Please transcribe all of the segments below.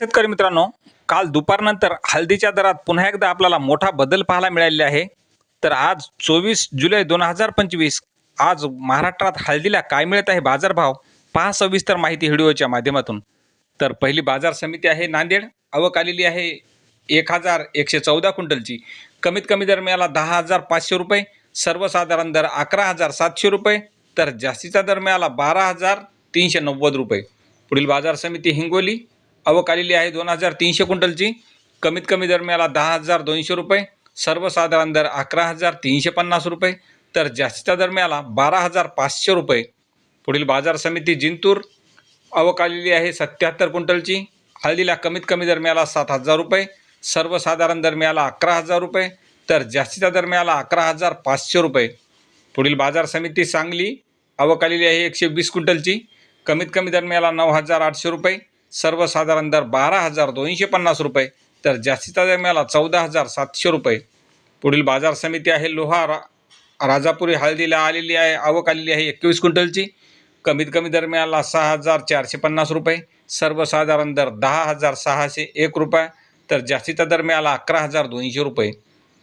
शेतकरी मित्रांनो काल दुपारनंतर हळदीच्या दरात पुन्हा एकदा आपल्याला मोठा बदल पाहायला मिळालेला आहे. तर आज चोवीस जुलै दोन हजार पंचवीस आज महाराष्ट्रात हळदीला काय मिळत आहे बाजारभाव पहा सविस्तर माहिती व्हिडिओच्या माध्यमातून. तर पहिली बाजार समिती आहे नांदेड आवक आलेली आहे एक हजार एकशे चौदा क्विंटलची. कमीत कमी दर मिळाला दहा हजार पाचशे रुपये सर्वसाधारण दर अकरा हजार सातशे रुपये तर जास्तीचा दर मिळाला बारा हजार तीनशे नव्वद रुपये. पुढील बाजार समिती हिंगोली आवक आलेली आहे दोन हजार तीनशे क्विंटलची. कमीत कमी दर मिळाला दहा हजार दोनशे रुपये. सर्वसाधारण दर अकरा हजार तीनशे पन्नास रुपये. तर जास्तीचा दर मिळाला बारा हजार पाचशे रुपये. पुढील बाजार समिती जिंतूर. आवक आलेली आहे सत्याहत्तर क्विंटलची. हळदीला कमीत कमी दर मिळाला सात हजार रुपये. सर्वसाधारण दर मिळाला अकरा हजार रुपये. तर जास्तीचा दर मिळाला अकरा हजार पाचशे रुपये. पुढील बाजार समिती सांगली. आवक आलेली आहे एकशे वीस क्विंटलची. कमीत कमी दर मिळाला नऊ हजार आठशे रुपये. सर्वसाधारण दर बारा हजार दोनशे पन्नास रुपये तर जास्तीचा दर मिळाला चौदा हजार सातशे रुपये. पुढील बाजार समिती आहे लोहा रा राजापुरी हळदीला आलेली आहे आवक आलेली आहे एकवीस क्विंटलची. कमीत कमी दर मिळाला सहा हजार चारशे पन्नास रुपये सर्वसाधारण दर दहा हजार सहाशे एक रुपये तर जास्तीचा दर मिळाला अकरा हजार दोनशे रुपये.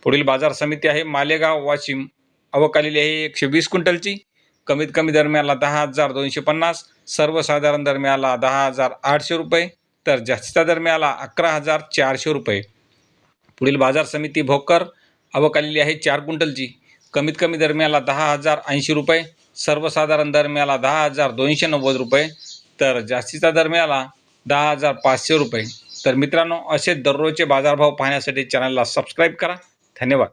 पुढील बाजार समिती आहे मालेगाव वाशिम आवक आलेली आहे एकशे वीस क्विंटलची. कमीत कमी दरम्याला दहा हजार दोनशे पन्नास सर्वसाधारण दरम्याला दहा हजार आठशे रुपये तर जास्तीचा दरम्याला अकरा हजार चारशे रुपये. पुढील बाजार समिती भोकर आवक आलेली आहे चार क्विंटलची. कमीत कमी दरम्याला दहा हजार ऐंशी रुपये सर्वसाधारण दरम्याला दहा हजार दोनशे नव्वद रुपये तर जास्तीचा दरम्याला दहा हजार पाचशे रुपये. तर मित्रांनो असे दररोजचे बाजारभाव पाहण्यासाठी चॅनलला सबस्क्राईब करा. धन्यवाद.